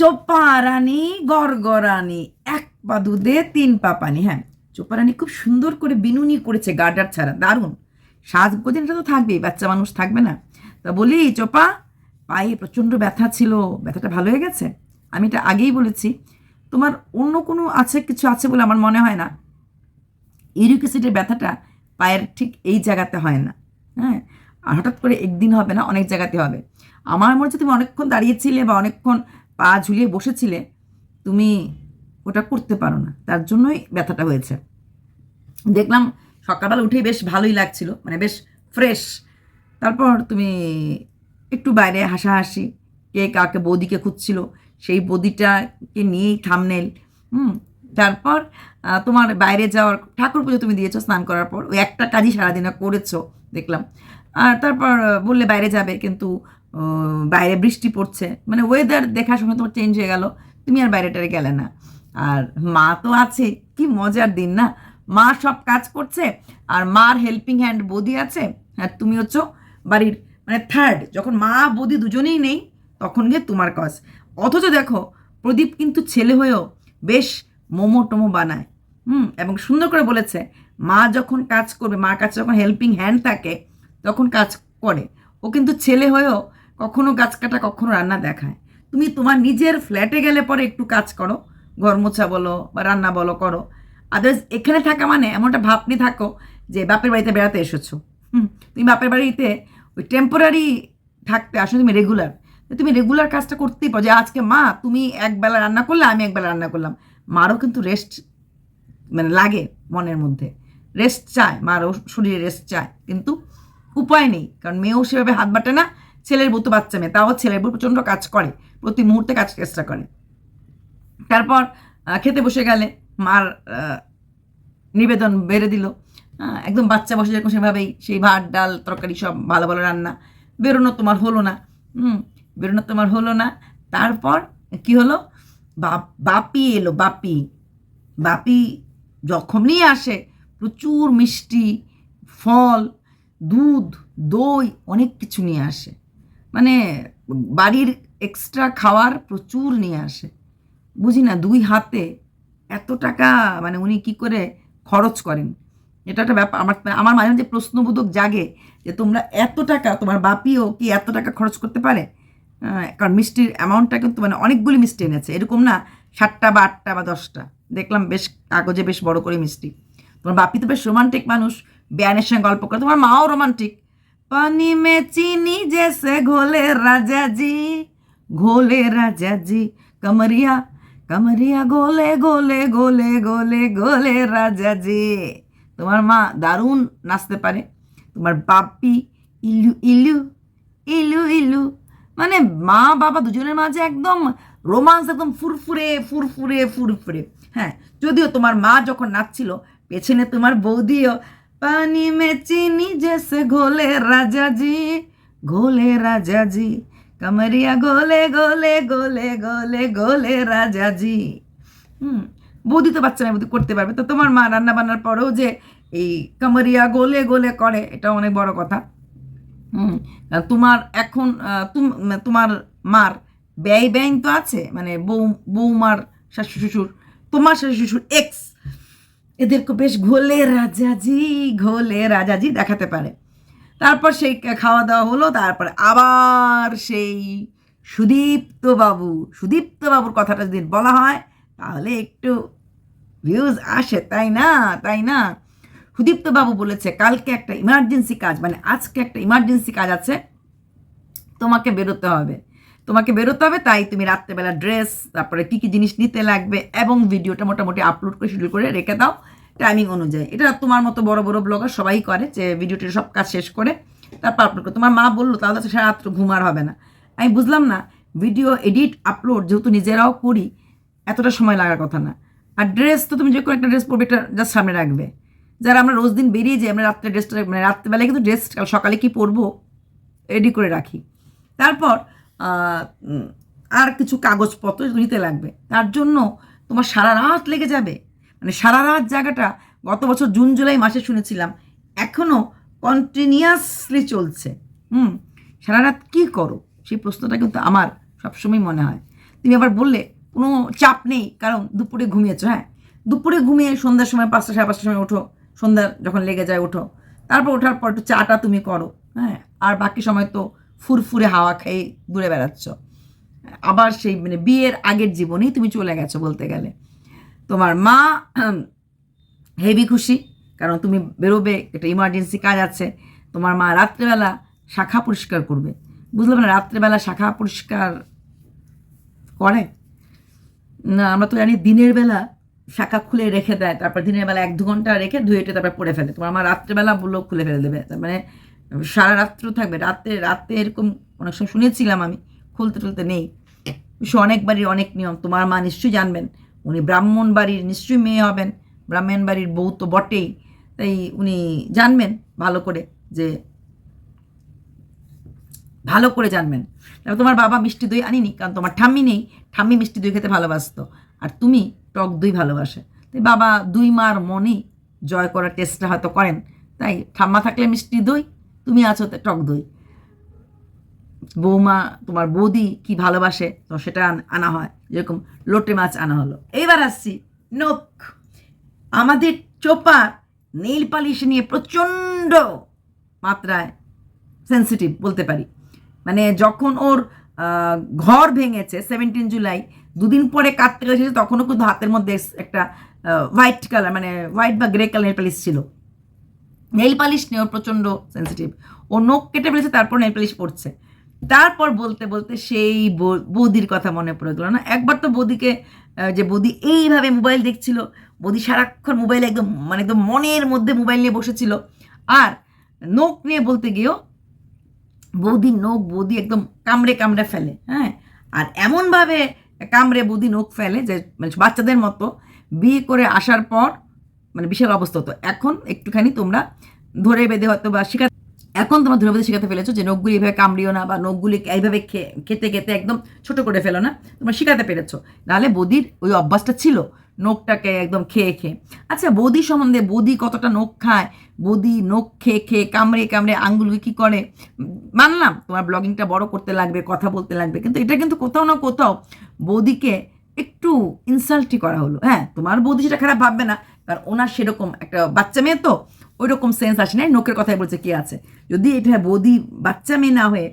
চোপা রানী গড়গড়ানি, এক পা দুধে, তিন পা পানি হ্যাঁ। চোপা রানী খুব সুন্দর করে বিনুনি করেছে গার্ডার ছাড়া, দারুণ। সাজগোজেনটা তো থাকবেই, বাচ্চা মানুষ থাকবে না। তা বলি, চোপা, পায়ে প্রচণ্ড ব্যথা ছিল, ব্যথাটা ভালো হয়ে গেছে? আমি এটা আগেই বলেছি। তোমার অন্য কোনো আছে, কিছু আছে বলে আমার মনে হয় না? ইউরিক অ্যাসিডের ব্যথাটা পায়ের ঠিক এই জায়গাতে হয় না হ্যাঁ? আর হঠাৎ করে একদিন হবে না, অনেক জায়গাতে হবে। আমার মনে হচ্ছে তুমি অনেকক্ষণ দাঁড়িয়েছিলে বা অনেকক্ষণ পা ঝুলিয়ে বসেছিলে, তুমি ওটা করতে পারো না। তার জন্যই ব্যথাটা হয়েছে। দেখলাম সকালবেলা উঠেই বেশ ভালোই লাগছিল মানে বেশ ফ্রেশ তারপর তুমি একটু বাইরে হাসাহাসি, কে কাকে বৌদিকে খুঁজছিল, সেই বৌদিটাকে নিয়েই থামনেল হুম। তারপর তোমার বাইরে যাওয়ার ঠাকুর পুজো তুমি দিয়েছ স্নান করার পর, ওই একটা কাজই সারাদিনে করেছ, দেখলাম। আর তারপর বললে বাইরে যাবে, কিন্তু বাইরে বৃষ্টি পড়ছে। মানে ওয়েদার দেখার সঙ্গে তোমার চেঞ্জ হয়ে গেল, তুমি আর বাইরেটারে গেলে না। আর মা তো আছে, কি মজার দিন না? মা সব কাজ করছে, আর মার হেল্পিং হ্যান্ড বৌদি আছে, আর তুমি হচ্ছে বাড়ির মানে থার্ড যখন মা, বৌদি দুজনেই নেই, তখন গিয়ে তোমার কাজ অথচ দেখো, প্রদীপ কিন্তু ছেলে হয়েও বেশ মোমো টোমো বানায়। হুম, এবং সুন্দর করে বলেছে, মা যখন কাজ করবে, মার কাছে যখন হেল্পিং হ্যান্ড থাকে, তখন কাজ করে। ও কিন্তু ছেলে হয়েও কখনো গাছ কাটা, কখনো রান্না দেখায়। তুমি তোমার নিজের ফ্ল্যাটে গেলে পরে একটু কাজ করো ঘর মোছা বলো বা রান্না বলো, করো। আদার্স এখানে থাকা মানে এমনটা একটা ভাবনি থাকো যে বাপের বাড়িতে বেড়াতে এসেছ। হুম, তুমি বাপের বাড়িতে ওই টেম্পোরারি থাকতে আসো, তুমি রেগুলার তুমি রেগুলার কাজটা করতেই পারো। যে আজকে মা, তুমি একবেলা রান্না করলে, আমি একবেলা রান্না করলাম। মারও কিন্তু রেস্ট মানে লাগে মনের মধ্যে। রেস্ট চায়, মারও শরীরে রেস্ট চায়। কিন্তু উপায় নেই, কারণ মেয়েও সেভাবে হাত বাটে না। ছেলের বউ তো বাচ্চা মেয়ে, তাও ছেলের বউ প্রচণ্ড কাজ করে, প্রতি মুহূর্তে কাজ চেষ্টা করে। তারপর খেতে বসে গেলে মার নিবেদন বেড়ে দিল। একদম বাচ্চা বসে যেরকম সেভাবেই সেই ভাত, ডাল, তরকারি সব ভালো ভালো রান্না। বেরোনো তোমার হলো না। হুম, বেরোনো তোমার হলো না। তারপর কি হলো? বাপ এলো, বাপি। বাপি যখনই আসে। প্রচুর মিষ্টি, ফল, দুধ, দই, অনেক কিছু নিয়ে আসে। মানে বাড়ির এক্সট্রা খাওয়ার প্রচুর নিয়ে আসে। বুঝি না, দুই হাতে এত টাকা মানে উনি কি করে খরচ করেন? এটা একটা ব্যাপার। আমার আমার মাঝে মাঝে প্রশ্নবোধক জাগে যে তোমরা এত টাকা, তোমার বাপিও কি এত টাকা খরচ করতে পারে? কারণ মিষ্টির অ্যামাউন্টটা কিন্তু মানে অনেকগুলি মিষ্টি এনেছে। এরকম না, সাতটা বা আটটা বা দশটা। দেখলাম বেশ কাগজে বেশ বড় করে মিষ্টি। তোমার বাপি তো বেশ রোমান্টিক মানুষ। বেয়ানের সঙ্গে গল্প করে। তোমার মাও রোমান্টিক পানি মে চিনি জেসে ঘোলে রাজাজি ঘোলে রাজাজি কমরিয়া কমরিয়া গোলে গোলে গোলে গোলে গোলে রাজাজি তোমার মা দারুণ নাচতে পারে। তোমার বাপি, ইলু ইলু ইলু ইলু। মানে মা, বাবা দুজনের মাঝে একদম রোমান্স, একদম ফুরফুরে ফুরফুরে ফুরফুরে। হ্যাঁ যদিও তোমার মা যখন নাচছিল, পেছনে তোমার বৌদিও পানি মে চিনি জেসে ঘোলে রাজাজি ঘোলে রাজাজি। কমরিয়া গোলে গোলে গোলে গোলে গোলে রাজাজি। হুম, বৌদি তো বাচ্চা মেয়ে বৌদি করতে পারবে। তো তোমার মা রান্না বান্নার পরেও যে এই কামরিয়া গোলে গোলে করে, এটা অনেক বড় কথা। হুম তোমার এখন তুম- তোমার মার ব্যয় ব্যয় তো আছে মানে বউ বৌমার শাশু শ্বশুর তোমার শাশু শ্বশুর এক্স এদেরকে বেশ ঘোলে রাজাজি ঘোলে রাজাজি দেখাতে পারে। তারপর সেই খাওয়া দাওয়া হলো, তারপর আবার সেই সুদীপ্ত বাবু সুদীপ্ত বাবুর কথাটা যদি বলা হয়, তাহলে একটু ভিউজ আসে, তাই না? তাই না? সুদীপ্ত বাবু বলেছে, কালকে একটা ইমার্জেন্সি কাজ মানে আজকে একটা ইমার্জেন্সি কাজ আছে, তোমাকে বেরোতে হবে। তোমাকে বেরোতে হবে, তাই তুমি রাত্রেবেলা ড্রেস তারপরে কী কী জিনিস নিতে লাগবে, এবং ভিডিওটা মোটামুটি আপলোড করে শিডিউল করে রেখে দাও। টাইমিং অনুযায়ী। এটা তোমার মতো বড় বড় ব্লগার সবাই করে যে ভিডিওটি সব কাজ শেষ করে তারপর আপলোড করে। তোমার মা বলল, তাহলে তো সারা রাত্র ঘুমার হবে না। আমি বুঝলাম না ভিডিও এডিট আপলোড যেহেতু নিজেরাও করি, এতটা সময় লাগার কথা না। আর ড্রেস তো তুমি যে কোনো একটা ড্রেস পরবে, এটা জাস্ট সামনে রাখবে। যারা আমরা রোজ দিন বেরিয়ে যাই, আমরা রাত্রে ড্রেসটা মানে রাত্রেবেলায় কিন্তু ড্রেস কাল সকালে কি পরবো রেডি করে রাখি। তারপর আর কিছু কাগজপত্র নিতে লাগবে। তার জন্য তোমার সারা রাত লেগে যাবে। মানে সারা রাত জায়গাটা গত বছর জুন, জুলাই মাসে শুনেছিলাম। এখনও কন্টিনিউয়াসলি চলছে। হুম, সারা রাত কী করো? সেই প্রশ্নটা কিন্তু আমার সবসময় মনে হয়। তুমি আবার বললে, কোনো চাপ নেই, কারণ দুপুরে ঘুমিয়েছো হ্যাঁ? দুপুরে ঘুমিয়ে সন্ধ্যার সময় পাঁচটা, সাড়ে পাঁচটার সময় ওঠো সন্ধ্যা যখন লেগে যায় ওঠো তারপর ওঠার পর একটু চাটা তুমি করো হ্যাঁ? আর বাকি সময় তো ফুরফুরে হাওয়া খেয়ে ঘুরে বেড়াচ্ছ। আবার সেই মানে বিয়ের আগের জীবনেই তুমি চলে গেছো বলতে গেলে। তোমার মা হেভি খুশি, কারণ তুমি বেরোবে, একটা ইমার্জেন্সি কাজ আছে, তোমার মা রাত্রেবেলা শাখা পরিষ্কার করবে। বুঝলাম না রাত্রেবেলা শাখা পরিষ্কার করে? না, আমরা তো জানি দিনের বেলা শাখা খুলে রেখে দেয়, তারপর দিনের বেলা এক দু ঘণ্টা রেখে ধুয়েটে তারপর পরে ফেলে। তোমার আমার রাত্রেবেলা বলল খুলে ফেলে দেবে। তার মানে সারা রাত্র থাকবে। রাতে রাতে এরকম অনেক সময় শুনেছিলাম আমি খুলতে টুলতে নেই। সে অনেক বাড়ির অনেক নিয়ম, তোমার মা নিশ্চয়ই জানবেন। উনি ব্রাহ্মণ বাড়ির নিশ্চয়ই মেয়ে হবেন, ব্রাহ্মণ বাড়ির বউ তো বটেই। তাই উনি জানবেন ভালো করে যে, ভালো করে জানবেন। তোমার বাবা মিষ্টি দই আনিনি, কারণ তোমার ঠাম্মি নেই, ঠাম্মি মিষ্টি দই খেতে ভালোবাসতো। আর তুমি টক দই ভালোবাসে। তাই বাবা দুই মার মনেই জয় করার টেস্টটা হয়তো করেন। তাই ঠাম্মা থাকলে মিষ্টি দই, তুমি আছো টক দই। বৌমা তোমার বৌদি কি ভালোবাসে? তো সেটা আনা হয়। যেরকম লোটে মাছ আনা হলো। এইবার আসছি নখ। আমাদের চোপার নীল পালিশ নিয়ে প্রচণ্ড মাত্রায় সেন্সিটিভ বলতে পারি। মানে যখন ওর ঘর ভেঙেছে সেভেন্টিন জুলাই, দুদিন পরে কাটতে গেছে তখনও কিন্তু হাতের মধ্যে একটা হোয়াইট কালার মানে হোয়াইট বা গ্রে কালার পালিশ ছিল। নেল পালিশ নিয়ে ওর প্রচণ্ড সেন্সিটিভ ও নখ কেটে ফেলেছে, তারপর নেল পালিশ পড়ছে তারপর বলতে বলতে সেই বৌদির কথা মনে পড়ে গেল না? একবার তো বৌদিকে যে বৌদি এইভাবে মোবাইল দেখছিল, বৌদি সারাক্ষণ মোবাইল একদম মানে একদম মনের মধ্যে মোবাইল নিয়ে বসেছিল। আর নখ নিয়ে বলতে গিয়েও বৌদির নখ, বৌদি একদম কামড়ে কামড়ে ফেলে হ্যাঁ? আর এমনভাবে কামড়ে বৌদি নখ ফেলে যে মানে বাচ্চাদের মতো বিয়ে করে আসার পর মানে বিশাল অবস্থা হতো। এখন একটুখানি তোমরা ধরে বেঁধে হয়তো বা এখন তোমরা বেঁধে শিখাতে ফেলেছো যে নখগুলি এইভাবে কামড়িও না বা নখগুলি এইভাবে খেতে খেতে একদম ছোট করে ফেলো না, তোমরা শিখাতে পেরেছ। নাহলে বৌদির ওই অভ্যাসটা ছিল নখটাকে একদম খেয়ে খেয়ে। আচ্ছা বৌদি সম্বন্ধে বৌদি কতটা নখ খায়? বৌদি নখ খেয়ে খেয়ে কামড়ে কামড়ে আঙ্গুলকে কী করে? মানলাম, তোমার ব্লগিংটা বড় করতে লাগবে, কথা বলতে লাগবে, কিন্তু এটা কিন্তু কোথাও না কোথাও বৌদিকে একটু ইনসাল্টই করা হলো। হ্যাঁ তোমার বৌদি সেটা খারাপ ভাববে না, কারণ ওনার সেরকম একটা বাচ্চা মেয়ে তো ওই রকম সেন্স আসে না নোকের কথাই বলছে কি আছে। যদি এটা বৌদি বাচ্চা মেয়ে না হয়ে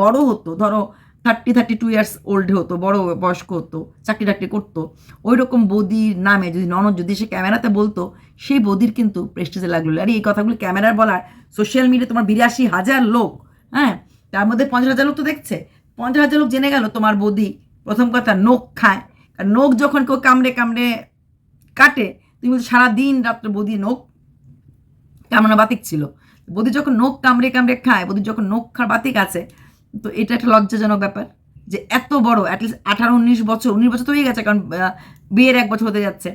বড় হতো, ধরো thirty thirty two years old হতো, বড় বয়স্ক হতো, চাকরি টাকরি করতো ওই রকম বৌদির নামে যদি ননদ, যদি সে ক্যামেরাতে বলতো, সেই বৌদির কিন্তু প্রেস্টিজে লাগল। আর, এই কথাগুলো ক্যামেরার বলার সোশ্যাল মিডিয়া তোমার বিরাশি হাজার লোক হ্যাঁ? তার মধ্যে পঞ্চাশ হাজার লোক তো দেখছে। পঞ্চাশ হাজার লোক জেনে গেল তোমার বৌদি প্রথম কথা নখ খায়। আর নখ যখন কেউ কামড়ে কামড়ে কাটে, তুমি সারাদিন রাত্রে বৌদি নখ কামড়া বাতিক ছিল। বৌদি যখন নখ কামড়ে কামড়ে খায়, বৌদি যখন নখ খার বাতিক আছে, তো এটা একটা লজ্জাজনক ব্যাপার যে এত বড় অ্যাটলিস্ট আঠারো, উনিশ বছর উনিশ বছর তো হয়ে গেছে কারণ বিয়ের এক বছর হতে যাচ্ছে।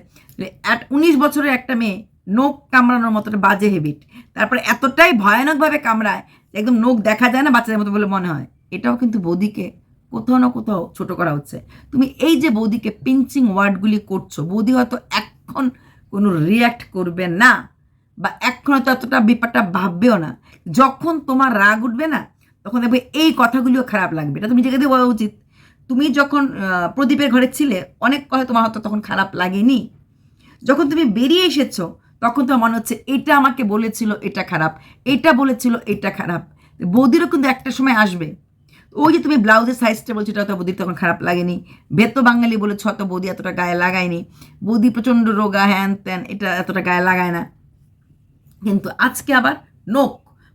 উনিশ বছরের একটা মেয়ে নখ কামড়ানোর মতো একটা বাজে হেবিট তারপরে এতটাই ভয়ানকভাবে কামড়ায় একদম নখ দেখা যায় না বাচ্চাদের মতো বলে মনে হয়। এটাও কিন্তু বৌদিকে কোথাও না কোথাও ছোট করা হচ্ছে। তুমি এই যে বৌদিকে পিঞ্চিং ওয়ার্ডগুলি করছ, বৌদি হয়তো এখন কোনো রিয়্যাক্ট করবে না। বা এখন হয়তো এতটা ব্যাপারটা ভাববেও না। যখন তোমার রাগ উঠবে না, তখন দেখবে এই কথাগুলিও খারাপ লাগবে। এটা তুমি জায়গা দিয়ে বলা উচিত। তুমি যখন প্রদীপের ঘরে ছিলে, অনেক কথা তোমার হয়তো তখন খারাপ লাগেনি। যখন তুমি বেরিয়ে এসেছ, তখন তোমার মনে হচ্ছে, এটা আমাকে বলেছিল, এটা খারাপ। এটা বলেছিল, এটা খারাপ। বৌদিরও কিন্তু একটা সময় আসবে। ওই যে তুমি ব্লাউজের সাইজটা বলছো, এটা তো বৌদির তখন খারাপ লাগেনি। বেত বাঙালি বলেছ, হয়তো বৌদি এতটা গায়ে লাগায়নি। বৌদি প্রচণ্ড রোগা হ্যান ত্যান এটা এতটা গায়ে লাগায় না। কিন্তু আজকে আবার নোক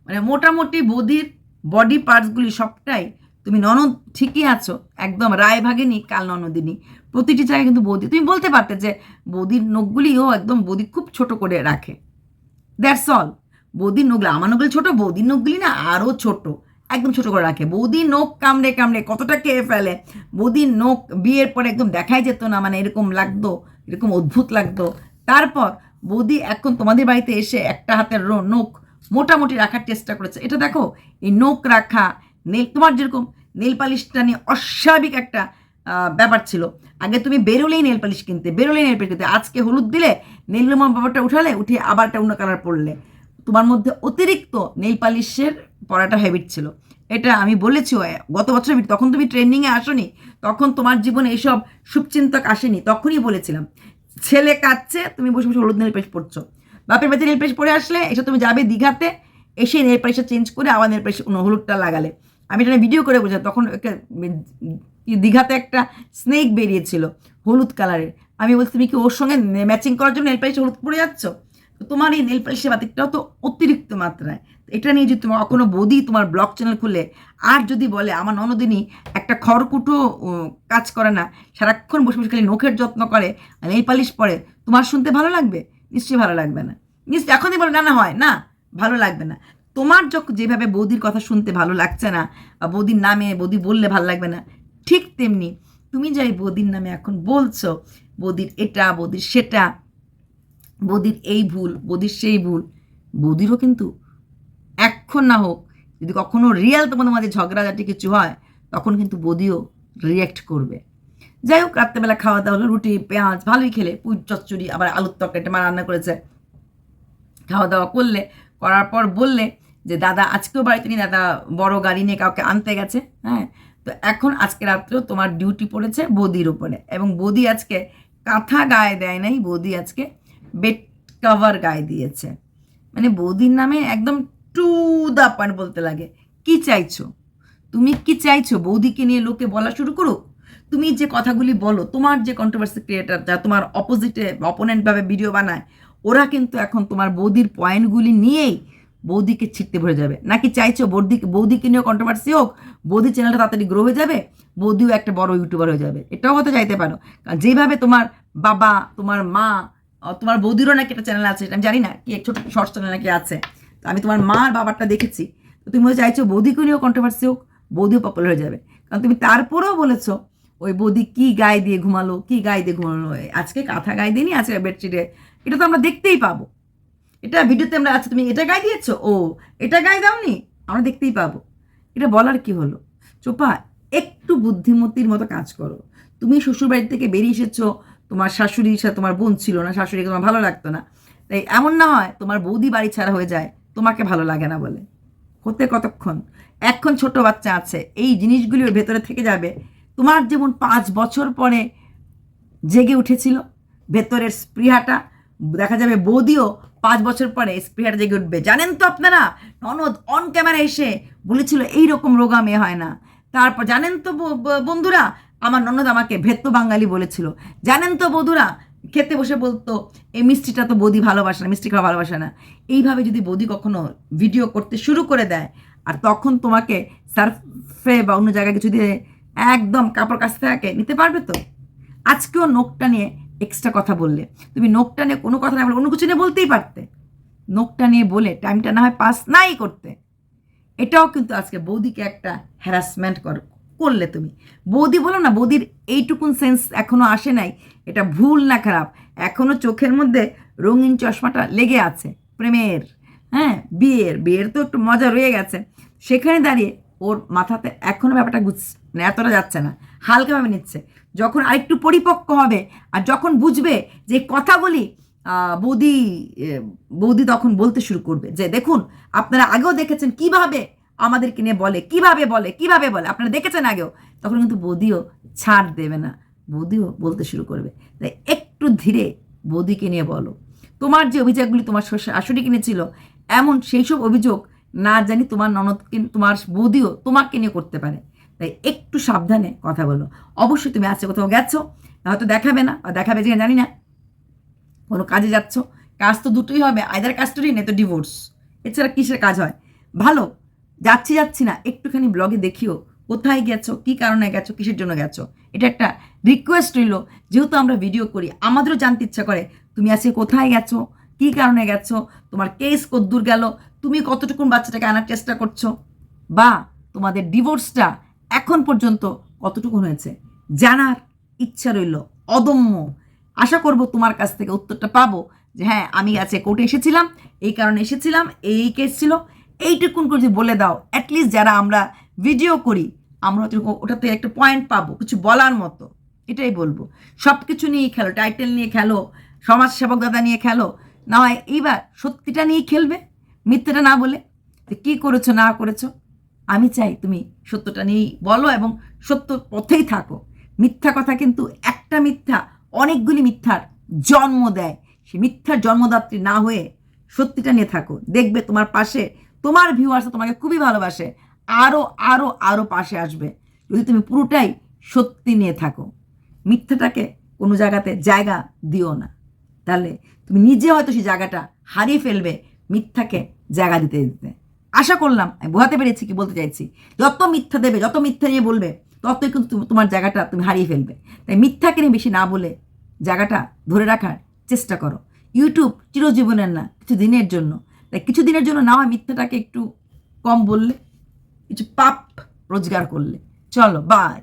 মানে মোটামুটি বৌদির বডি পার্টসগুলি সবটাই তুমি ননদ ঠিকই আছো, একদম রায় ভাগেনি কাল ননদিনী। প্রতিটি জায়গায় কিন্তু বৌদি। তুমি বলতে পারতে যে বৌদির নখগুলিও একদম বৌদি খুব ছোট করে রাখে। দ্যাটস অল বৌদির নখগুলি, আমার নখগুলি ছোট, বৌদির নখগুলি না আরও ছোট, একদম ছোট করে রাখে। বৌদির নখ কামড়ে কামড়ে কতটা খেয়ে ফেলে। বৌদির নখ বিয়ের পরে একদম দেখাই যেত না মানে এরকম লাগতো, এরকম অদ্ভুত লাগতো। তারপর বৌদি এখন তোমাদের বাড়িতে এসে একটা হাতের রো- নখ মোটামুটি রাখার চেষ্টা করেছে। এটা দেখো, এই নখ রাখা, নেল তোমার যেরকম নেল পালিশটা নিয়ে অস্বাভাবিক একটা ব্যাপার ছিল। আগে তুমি বেরোলেই নেল পালিশ কিনতে, বেরোলেই নেল পালিশ কিনতে। আজকে হলুদ দিলে নেল নীলমা ব্যাপারটা উঠালে, উঠে আবার একটা অন্য কালার পড়লে তোমার মধ্যে অতিরিক্ত নেল পালিশের পড়াটা হ্যাবিট ছিল। এটা আমি বলেছি গত বছর তখন তুমি ট্রেন্ডিংয়ে আসনি, তখন তোমার জীবনে এইসব শুভচিন্তক আসেনি, তখনই বলেছিলাম। ছেলে কাচ্ছে তুমি বসে বসে হলুদ নেল পেস্ট পড়ছো বাপের বাড়িতে নেল পালিশ পরে আসলে এসে তুমি যাবে দীঘাতে, এসে নেল পালিশটা চেঞ্জ করে আবার নেল পালিশ হলুদটা লাগালে। আমি এটা ভিডিও করে বোঝা তখন একটা দীঘাতে একটা স্নেক বেরিয়েছিল, হলুদ কালারের আমি বলছি, তুমি কি ওর সঙ্গে ম্যাচিং করার জন্য নেল পালিশ হলুদ পরে যাচ্ছ? তোমার এই নেল পালিশের বাতিকটাও তো অতিরিক্ত মাত্রায়। এটা নিয়ে যদি তোমার কোনো বৌদি তোমার ব্লগ চ্যানেল খুলে, আর যদি বলে, আমার ননদিনী একটা খড়কুটো কাজ করে না, সারাক্ষণ বসে বসে খালি নখের যত্ন করে নেল পালিশ পরে, তোমার শুনতে ভালো লাগবে? নিশ্চয়ই ভালো লাগবে না। নিশ্চয়ই এখনই বলো, না না, হয়, না, ভালো লাগবে না। তোমার যখন যেভাবে বৌদির কথা শুনতে ভালো লাগছে না, বা বৌদির নামে বৌদি বললে ভালো লাগবে না, ঠিক তেমনি তুমি যাই বৌদির নামে এখন বলছো, বৌদির এটা, বৌদির সেটা বৌদির এই ভুল, বৌদির সেই ভুল। বৌদিরও কিন্তু এখন না হোক, যদি কখনো রিয়াল তোমাদের মাঝে ঝগড়াঝাটি কিছু হয়, তখন কিন্তু বৌদিও রিয়াক্ট করবে। যাই হোক, রাত্রেবেলা খাওয়া দাওয়া হলো, রুটি, পেঁয়াজ, ভালোই খেলে, পুই চচ্চড়ি, আবার আলুর তরকারিটা মা রান্না করেছে। খাওয়া দাওয়া করলে, করার পর বললে যে, দাদা, আজকেও বাড়িতে নেই, দাদা বড় গাড়ি নিয়ে কাউকে আনতে গেছে। হ্যাঁ? তো এখন আজকে রাত্রেও তোমার ডিউটি পড়েছে বৌদির উপরে। এবং বৌদি আজকে কাঁথা গায়ে দেয় নাই, বৌদি আজকে বেড কভার গায়ে দিয়েছে। মানে বৌদির নামে একদম টু দা পয়েন্ট বলতে লাগে। কি চাইছো? তুমি কি চাইছো? বৌদিকে নিয়ে লোকে বলা শুরু করুক। তুমি যে কথাগুলি বলো, তোমার যে কন্ট্রোভার্সি ক্রিয়েটার যা তোমার অপোজিটে অপোনেন্টভাবে ভিডিও বানায়, ওরা কিন্তু এখন তোমার বৌদির পয়েন্টগুলি নিয়েই বৌদিকে ছিটতে ভরে যাবে। নাকি চাইছো বৌদিকে বৌদিকে নিয়েও কন্ট্রোভার্সি হোক, বৌদি চ্যানেলটা তাড়াতাড়ি গ্রো হয়ে যাবে, বৌদিও একটা বড় ইউটিউবার হয়ে যাবে। এটাও হতে চাইতে পারো। যেভাবে তোমার বাবা, তোমার মা তোমার বৌদিরও নাকি একটা চ্যানেল আছে আমি জানি না, কি এক ছোট শর্ট চ্যানেল নাকি আছে। তো আমি তোমার মা আর বাবারটা দেখেছি। তো তুমি হয়তো চাইছো বৌদিকে নিয়েও কন্ট্রোভার্সি হোক, বৌদিও পপুলার হয়ে যাবে। কারণ তুমি তারপরেও বলেছ, ওই বৌদি কি গায়ে দিয়ে ঘুমালো, কি গায়ে দিয়ে ঘুমালো আজকে কাঁথা গায়ে দিইনি আজকে বেডশিটে, এটা তো আমরা দেখতেই পাবো। এটা ভিডিওতে আমরা আচ্ছা তুমি এটা গায়ে দিয়েছ? ও, এটা গায়ে দাওনি? আমরা দেখতেই পাবো। এটা বলার কি হলো? চোপা, একটু বুদ্ধিমতির মতো কাজ করো। তুমি শ্বশুর বাড়ি থেকে বেরিয়ে এসেছ তোমার শাশুড়ির সাথে তোমার বোন ছিল না, শাশুড়িকে তোমার ভালো লাগতো না। তাই এমন না হয় তোমার বৌদি বাড়ি ছাড়া হয়ে যায়, তোমাকে ভালো লাগে না বলে। হতে কতক্ষণ? এখন ছোট বাচ্চা আছে, এই জিনিসগুলি ওর ভেতরে থেকে যাবে। তোমার যেমন পাঁচ বছর পরে জেগে উঠেছিল, ভেতরের স্পৃহাটা, দেখা যাবে বৌদিও পাঁচ বছর পরে স্পৃহাটা জেগে উঠবে। জানেন তো আপনারা, ননদ অন ক্যামেরা এসে বলেছিল এই রকম রোগা মেয়ে হয় না। তারপর জানেন তো বন্ধুরা আমার ননদ আমাকে ভেত্ত বাঙালি বলেছিল। জানেন তো বন্ধুরা খেতে বসে বলতো, এই মিষ্টিটা তো বৌদি ভালোবাসে না, মিষ্টি খাওয়া ভালোবাসে না। এইভাবে যদি বৌদি কখনো ভিডিও করতে শুরু করে দেয়, আর তখন তোমাকে সার্ফে বা অন্য জায়গায় কিছু দিয়ে একদম কাপড় কাছতে থাকে নিতে পারবে তো? আজকেও নোকটা নিয়ে এক্সট্রা কথা বললে। তুমি নোকটা নিয়ে কোনো কথা না বলে, অন্য কিছু নিয়ে বলতেই পারতে। নোকটা নিয়ে বলে টাইমটা না হয় পাস নাই করতে। এটাও কিন্তু আজকে বৌদিকে একটা হ্যারাসমেন্ট করলে তুমি। বৌদি বলো না, বৌদির এইটুকুন সেন্স এখনও আসে নাই, এটা ভুল না খারাপ। এখনও চোখের মধ্যে রঙিন চশমাটা লেগে আছে, প্রেমের হ্যাঁ বিয়ের। বিয়ের তো একটু মজা রয়ে গেছে। সেখানে দাঁড়িয়ে ওর মাথাতে এখনও ব্যাপারটা গুছ মানে এতটা যাচ্ছে না, হালকাভাবে নিচ্ছে। যখন আরেকটু পরিপক্ক হবে আর যখন বুঝবে যে কথাগুলি বৌদি বৌদি তখন বলতে শুরু করবে যে, দেখুন, আপনারা আগেও দেখেছেন কীভাবে আমাদেরকে নিয়ে বলে, কীভাবে বলে কীভাবে বলে? আপনারা দেখেছেন আগেও, তখন কিন্তু বৌদিও ছাড় দেবে না। বৌদিও বলতে শুরু করবে। তাই একটু ধীরে বৌদিকে নিয়ে বলো। তোমার যে অভিযোগগুলি তোমার শাশুড়ি কিনেছিল, এমন সেই সব অভিযোগ না জানি তোমার ননদকে, তোমার বৌদিও তোমাকে নিয়ে করতে পারে। তাই একটু সাবধানে কথা বলো। অবশ্যই তুমি আজকে কোথাও গেছো হয়তো দেখাবে না বা দেখাবে যে, জানি না। কোনো কাজে যাচ্ছ। কাজ তো দুটোই হবে আইদার কাস্টডি নেই তো ডিভোর্স এছাড়া কিসের কাজ হয়? ভালো যাচ্ছি যাচ্ছি না, একটুখানি ব্লগে দেখিও, কোথায় গেছো, কী কারণে গেছো, কিসের জন্য গেছো? এটা একটা রিকোয়েস্ট রইল, যেহেতু আমরা ভিডিও করি, আমাদেরও জানতে ইচ্ছা করে, তুমি আজকে কোথায় গেছো, কী কারণে গেছো, তোমার কেস কদ্দূর গেল, তুমি কতটুকুন বাচ্চাটাকে আনার চেষ্টা করছ, বা তোমাদের ডিভোর্সটা এখন পর্যন্ত কতটুকু হয়েছে, জানার ইচ্ছা রইল, অদম্য। আশা করব তোমার কাছ থেকে উত্তরটা পাবো, যে হ্যাঁ আমি আছে কোর্টে এসেছিলাম, এই কারণে এসেছিলাম, এই কেস ছিল এইটুকুন করে যদি বলে দাও। অ্যাটলিস্ট যারা আমরা ভিডিও করি, আমরা হয়তো ওটাতে একটা পয়েন্ট পাবো, কিছু বলার মতো। এটাই বলব। সব কিছু নিয়েই খেলো টাইটেল নিয়ে খেলো সমাজ সেবক দাদা নিয়ে খেলো। না হয় এইবার সত্যিটা নিয়েই খেলবে, মিথ্যাটা না বলে। যে কী করেছ, না করেছ, আমি চাই তুমি সত্যটা নিয়েই বলো এবং সত্য পথেই থাকো। মিথ্যা কথা কিন্তু একটা মিথ্যা অনেকগুলি মিথ্যার জন্ম দেয়। সে মিথ্যার জন্মদাত্রী না হয়ে সত্যিটা নিয়ে থাকো। দেখবে তোমার পাশে তোমার ভিউয়ার্স তোমাকে খুবই ভালোবাসে আরও আরও আরও পাশে আসবে। যদি তুমি পুরোটাই সত্যি নিয়ে থাকো, মিথ্যাটাকে কোনো জায়গাতে জায়গা দিও না। তাহলে তুমি নিজে হয়তো সেই জায়গাটা হারিয়ে ফেলবে, মিথ্যাকে জায়গা দিতে দিতে। আশা করলাম, আমি বোঝাতে পেরেছি কি বলতে চাইছি। যত মিথ্যা দেবে, যত মিথ্যা নিয়ে বলবে, ততই কিন্তু তোমার জায়গাটা তুমি হারিয়ে ফেলবে। তাই মিথ্যাকে নিয়ে বেশি না বলে জায়গাটা ধরে রাখার চেষ্টা করো। ইউটিউব চিরজীবনের না কিছু দিনের জন্য। তাই কিছু দিনের জন্য না মিথ্যাটাকে একটু কম বললে, কিছু পাপ রোজগার করলে। চলো বাই